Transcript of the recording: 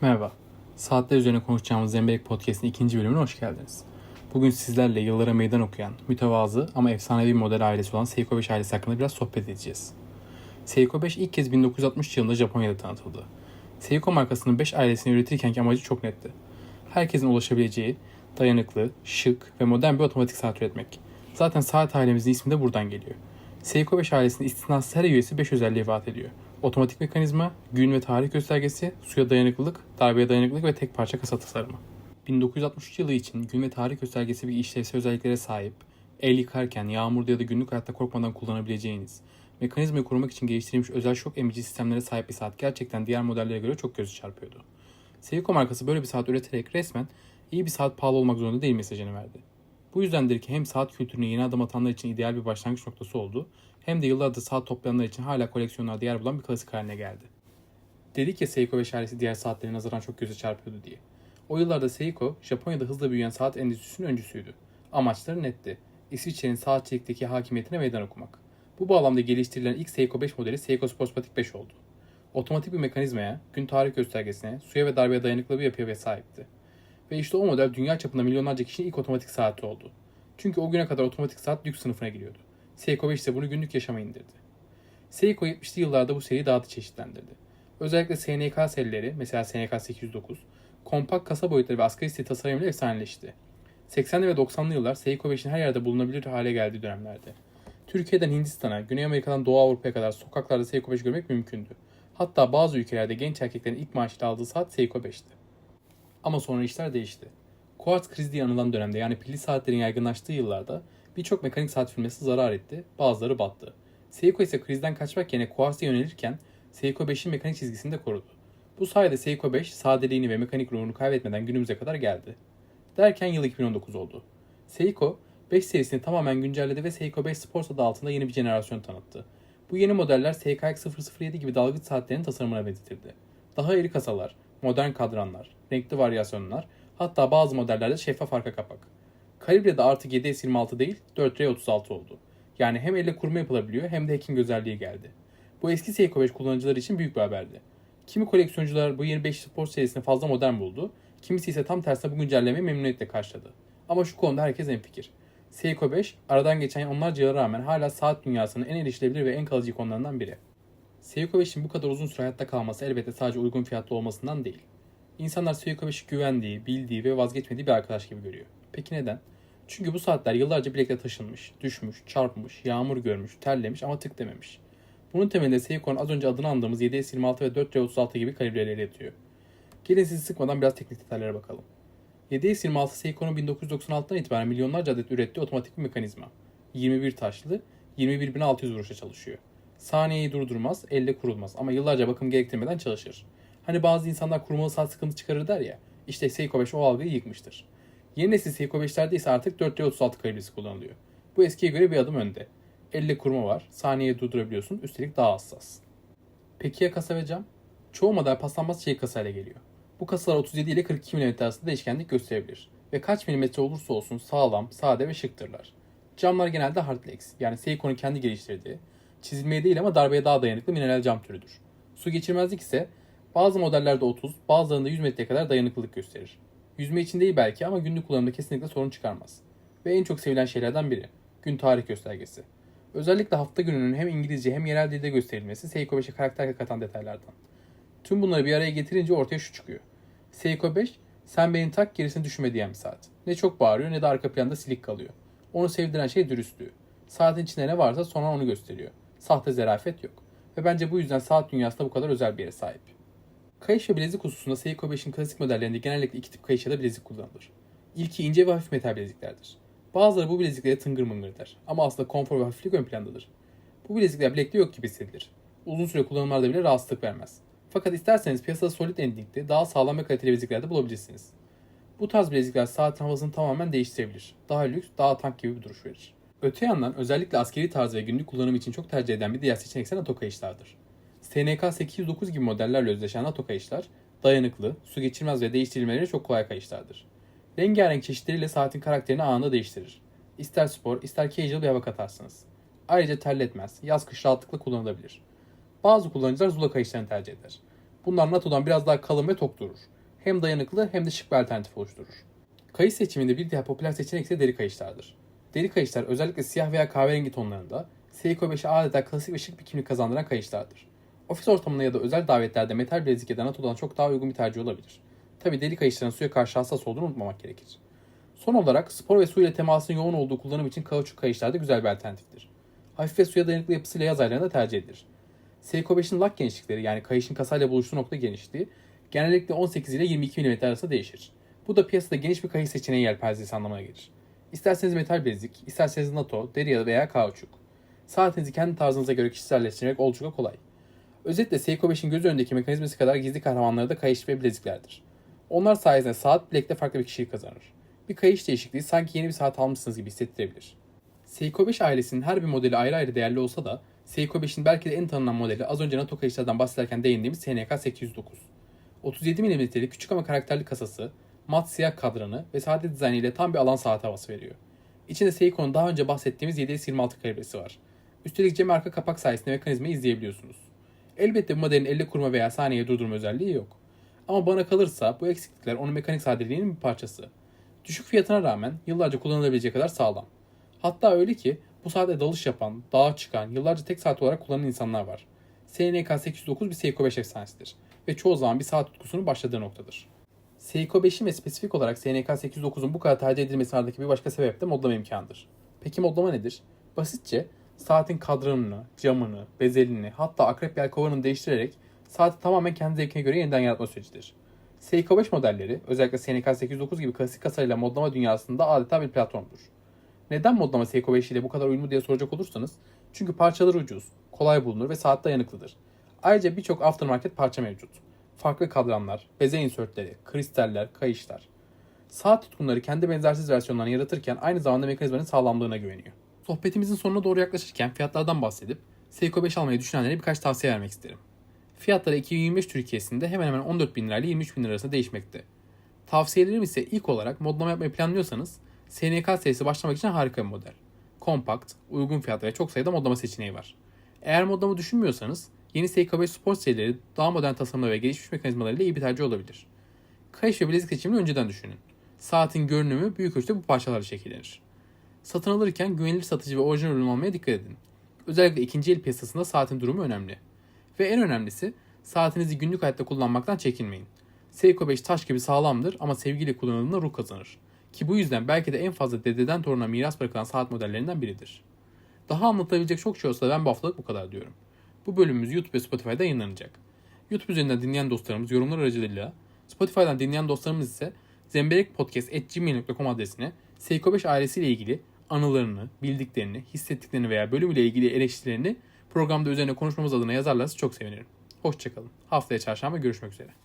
Merhaba. Saatler üzerine konuşacağımız Zemberek Podcast'in ikinci bölümüne hoş geldiniz. Bugün sizlerle yıllara meydan okuyan, mütevazı ama efsanevi model ailesi olan Seiko 5 ailesi hakkında biraz sohbet edeceğiz. Seiko 5 ilk kez 1960 yılında Japonya'da tanıtıldı. Seiko markasının 5 ailesini üretirkenki amacı çok netti. Herkesin ulaşabileceği, dayanıklı, şık ve modern bir otomatik saat üretmek. Zaten saat ailemizin ismi de buradan geliyor. Seiko 5 ailesinin istisnasız her üyesi 5 özelliği vaat ediyor. Otomatik mekanizma, gün ve tarih göstergesi, suya dayanıklılık, darbeye dayanıklılık ve tek parça kasa tasarımı. 1963 yılı için gün ve tarih göstergesi bir işlevsel özelliklere sahip, el yıkarken, yağmurda ya da günlük hayatta korkmadan kullanabileceğiniz, mekanizmayı korumak için geliştirilmiş özel şok emici sistemlere sahip bir saat gerçekten diğer modellere göre çok gözü çarpıyordu. Seiko markası böyle bir saat üreterek resmen iyi bir saat pahalı olmak zorunda değil mesajını verdi. Bu yüzdendir ki hem saat kültürüne yeni adım atanlar için ideal bir başlangıç noktası oldu, hem de yıllardır saat toplayanlar için hala koleksiyonlarda yer bulan bir klasik haline geldi. Dedik ya Seiko ve ailesi diğer saatlerine nazaran çok göze çarpıyordu diye. O yıllarda Seiko, Japonya'da hızla büyüyen saat endüstrisinin öncüsüydü. Amaçları netti. İsviçre'nin saatçilikteki hakimiyetine meydan okumak. Bu bağlamda geliştirilen ilk Seiko 5 modeli Seiko Sportsmatic 5 oldu. Otomatik bir mekanizmaya, gün tarih göstergesine, suya ve darbeye dayanıklı bir yapıya sahipti. Ve işte o model dünya çapında milyonlarca kişinin ilk otomatik saati oldu. Çünkü o güne kadar otomatik saat lüks sınıfına giriyordu. Seiko 5 ise bunu günlük yaşama indirdi. Seiko 70'li yıllarda bu seriyi daha da çeşitlendirdi. Özellikle SNK serileri, mesela SNK 809, kompakt kasa boyutları ve asgari stil tasarımıyla efsaneleşti. 80'li ve 90'lı yıllar Seiko 5'in her yerde bulunabilir hale geldiği dönemlerdi. Türkiye'den Hindistan'a, Güney Amerika'dan Doğu Avrupa'ya kadar sokaklarda Seiko 5 görmek mümkündü. Hatta bazı ülkelerde genç erkeklerin ilk maaşıyla aldığı saat Seiko 5'ti. Ama sonra işler değişti. Kuartz krizi diye anılan dönemde yani pilli saatlerin yaygınlaştığı yıllarda birçok mekanik saat firması zarar etti, bazıları battı. Seiko ise krizden kaçmak yerine Quartz'a yönelirken Seiko 5'in mekanik çizgisini de korudu. Bu sayede Seiko 5 sadeliğini ve mekanik ruhunu kaybetmeden günümüze kadar geldi. Derken yıl 2019 oldu. Seiko 5 serisini tamamen güncelledi ve Seiko 5 Sports adı altında yeni bir jenerasyon tanıttı. Bu yeni modeller SKX 007 gibi dalgıç saatlerin tasarımına benzetildi. Daha iri kasalar, modern kadranlar, renkli varyasyonlar, hatta bazı modellerde şeffaf arka kapak. Kalibre de artık 7S26 değil 4R36 oldu. Yani hem elle kurma yapılabiliyor hem de hacking özelliği geldi. Bu eski Seiko 5 kullanıcıları için büyük bir haberdi. Kimi koleksiyoncular bu yeni 5 Sport serisini fazla modern buldu, kimisi ise tam tersine bu güncellemeyi memnuniyetle karşıladı. Ama şu konuda herkes hemfikir. Seiko 5, aradan geçen onlarca yıla rağmen hala saat dünyasının en erişilebilir ve en kalıcı ikonlarından biri. Seiko 5'in bu kadar uzun süre hayatta kalması elbette sadece uygun fiyatlı olmasından değil. İnsanlar Seiko 5'i güvendiği, bildiği ve vazgeçmediği bir arkadaş gibi görüyor. Peki neden? Çünkü bu saatler yıllarca bilekle taşınmış, düşmüş, çarpmış, yağmur görmüş, terlemiş ama tık dememiş. Bunun temelinde Seiko'nun az önce adını andığımız 7S26 ve 4R36 gibi kalibreleri yatıyor. Gelin sizi sıkmadan biraz teknik detaylara bakalım. 7S26 Seiko'nun 1996'dan itibaren milyonlarca adet ürettiği otomatik bir mekanizma. 21 taşlı, 21.600 vuruşa çalışıyor. Saniyeyi durdurmaz, elle kurulmaz ama yıllarca bakım gerektirmeden çalışır. Hani bazı insanlar kurmalı saat sıkıntı çıkarır der ya, işte Seiko 5 o algıyı yıkmıştır. Yeni nesil Seiko 5'lerde ise artık 4D36 kalibresi kullanılıyor. Bu eskiye göre bir adım önde. Elle kurma var, saniyeye durdurabiliyorsun, üstelik daha hassas. Peki ya kasa ve cam? Çoğu model paslanmaz çelik kasayla geliyor. Bu kasalar 37 ile 42 mm arasında değişkenlik gösterebilir. Ve kaç milimetre olursa olsun sağlam, sade ve şıktırlar. Camlar genelde Hardlex, yani Seiko'nun kendi geliştirdiği, çizilmeye değil ama darbeye daha dayanıklı mineral cam türüdür. Su geçirmezlik ise bazı modellerde 30, bazılarında 100 metreye kadar dayanıklılık gösterir. Yüzme için değil belki ama günlük kullanımda kesinlikle sorun çıkarmaz. Ve en çok sevilen şeylerden biri. Gün tarih göstergesi. Özellikle hafta gününün hem İngilizce hem yerel dilde gösterilmesi Seiko 5'e karakter katan detaylardan. Tüm bunları bir araya getirince ortaya şu çıkıyor. Seiko 5, sen beni tak gerisini düşünme diyen bir saat. Ne çok bağırıyor ne de arka planda silik kalıyor. Onu sevdiren şey dürüstlüğü. Saatin içinde ne varsa sonra onu gösteriyor. Sahte zerafet yok. Ve bence bu yüzden saat dünyasında bu kadar özel bir yere sahip. Kayış ve bilezik hususunda Seiko 5'in klasik modellerinde genellikle iki tip kayış ya da bilezik kullanılır. İlki ince ve hafif metal bileziklerdir. Bazıları bu bileziklere tıngır mıngır der ama aslında konfor ve hafiflik ön plandadır. Bu bilezikler bilekte yok gibi hissedilir. Uzun süre kullanımlarda bile rahatsızlık vermez. Fakat isterseniz piyasada solid endingli, daha sağlam ve kaliteli bileziklerde bulabilirsiniz. Bu tarz bilezikler saatin havasını tamamen değiştirebilir. Daha lüks, daha tank gibi bir duruş verir. Öte yandan özellikle askeri tarz ve günlük kullanım için çok tercih edilen bir diğer seçenek ise NATO kayışlardır. SNK 809 gibi modellerle özdeşen NATO kayışlar, dayanıklı, su geçirmez ve değiştirilmeleri çok kolay kayışlardır. Rengarenk çeşitleriyle saatin karakterini anında değiştirir. İster spor, ister casual bir hava katarsınız. Ayrıca terletmez, yaz kış rahatlıkla kullanılabilir. Bazı kullanıcılar Zula kayışlarını tercih eder. Bunlar NATO'dan biraz daha kalın ve tok durur. Hem dayanıklı hem de şık bir alternatif oluşturur. Kayış seçiminde bir diğer popüler seçenek ise deri kayışlardır. Deri kayışlar özellikle siyah veya kahverengi tonlarında Seiko 5'e adeta klasik ve şık bir kimlik kazandıran kayışlardır. Ofis ortamında ya da özel davetlerde metal bilezik ya da NATO'dan çok daha uygun bir tercih olabilir. Tabi deri kayışların suya karşı hassas olduğunu unutmamak gerekir. Son olarak spor ve su ile temasın yoğun olduğu kullanım için kauçuk kayışlar da güzel bir alternatiftir. Hafif ve suya dayanıklı yapısıyla yaz aylarında tercih edilir. Seiko 5'in lak genişlikleri yani kayışın kasayla buluştuğu nokta genişliği genellikle 18 ile 22 mm arasında değişir. Bu da piyasada geniş bir kayış seçeneği yelpazesi anlamına gelir. İsterseniz metal bilezik, isterseniz NATO, deri ya veya kauçuk. Saatinizi kendi tarzınıza göre kişiselleştirmek oldukça kolay. Özetle Seiko 5'in göz önündeki mekanizması kadar gizli kahramanları da kayış ve bileziklerdir. Onlar sayesinde saat bilekte farklı bir kişilik kazanır. Bir kayış değişikliği sanki yeni bir saat almışsınız gibi hissettirebilir. Seiko 5 ailesinin her bir modeli ayrı ayrı değerli olsa da Seiko 5'in belki de en tanınan modeli az önce NATO kayışlardan bahsederken değindiğimiz SNK 809. 37 mm'lik küçük ama karakterli kasası, mat siyah kadranı ve sade dizaynı ile tam bir alan saat havası veriyor. İçinde Seiko'nun daha önce bahsettiğimiz 7S26 kalibresi var. Üstelik cam arka kapak sayesinde mekanizmayı izleyebiliyorsunuz. Elbette bu modelin elle kurma veya saniye durdurma özelliği yok. Ama bana kalırsa bu eksiklikler onun mekanik sadeliğinin bir parçası. Düşük fiyatına rağmen yıllarca kullanılabilecek kadar sağlam. Hatta öyle ki bu saatte dalış yapan, dağa çıkan, yıllarca tek saat olarak kullanan insanlar var. SNK 809 bir Seiko 5 efsanesidir ve çoğu zaman bir saat tutkusunun başladığı noktadır. Seiko 5'in ve spesifik olarak SNK 809'un bu kadar tercih edilmesi aradaki bir başka sebep de modlama imkanıdır. Peki modlama nedir? Basitçe saatin kadranını, camını, bezelini hatta akrep yelkovanını değiştirerek saati tamamen kendi zevkine göre yeniden yaratma sürecidir. Seiko 5 modelleri özellikle SNK 809 gibi klasik kasayla modlama dünyasında adeta bir platformdur. Neden modlama Seiko 5 ile bu kadar uyumlu diye soracak olursanız çünkü parçaları ucuz, kolay bulunur ve saat dayanıklıdır. Ayrıca birçok aftermarket parça mevcut. Farklı kadranlar, beze insörtleri, kristaller, kayışlar. Saat tutkunları kendi benzersiz versiyonlarını yaratırken aynı zamanda mekanizmanın sağlamlığına güveniyor. Sohbetimizin sonuna doğru yaklaşırken fiyatlardan bahsedip Seiko 5 almayı düşünenlere birkaç tavsiye vermek isterim. Fiyatları 2025 Türkiye'sinde hemen hemen 14 bin lirayla 23 bin lira arasında değişmekte. Tavsiyelerim ise ilk olarak modlama yapmayı planlıyorsanız SNK serisi başlamak için harika bir model. Kompakt, uygun fiyatlı ve çok sayıda modlama seçeneği var. Eğer modlama düşünmüyorsanız yeni Seiko 5 Sport serileri daha modern tasarımları ve gelişmiş mekanizmalarıyla iyi bir tercih olabilir. Kayış ve bilezik seçimini önceden düşünün. Saatin görünümü büyük ölçüde bu parçalarla şekillenir. Satın alırken güvenilir satıcı ve orijinal ürün almaya dikkat edin. Özellikle ikinci el piyasasında saatin durumu önemli. Ve en önemlisi saatinizi günlük hayatta kullanmaktan çekinmeyin. Seiko 5 taş gibi sağlamdır ama sevgiyle kullanıldığında ruh kazanır. Ki bu yüzden belki de en fazla dededen toruna miras bırakılan saat modellerinden biridir. Daha anlatabilecek çok şey olsa da ben bu haftalık bu kadar diyorum. Bu bölümümüz YouTube ve Spotify'da yayınlanacak. YouTube üzerinden dinleyen dostlarımız yorumlar aracılığıyla, Spotify'dan dinleyen dostlarımız ise zemberekpodcast.gmail.com adresine Seiko 5 ailesiyle ilgili anılarını, bildiklerini, hissettiklerini veya bölümüyle ilgili eleştirilerini programda üzerine konuşmamız adına yazarlarsa çok sevinirim. Hoşçakalın. Haftaya çarşamba görüşmek üzere.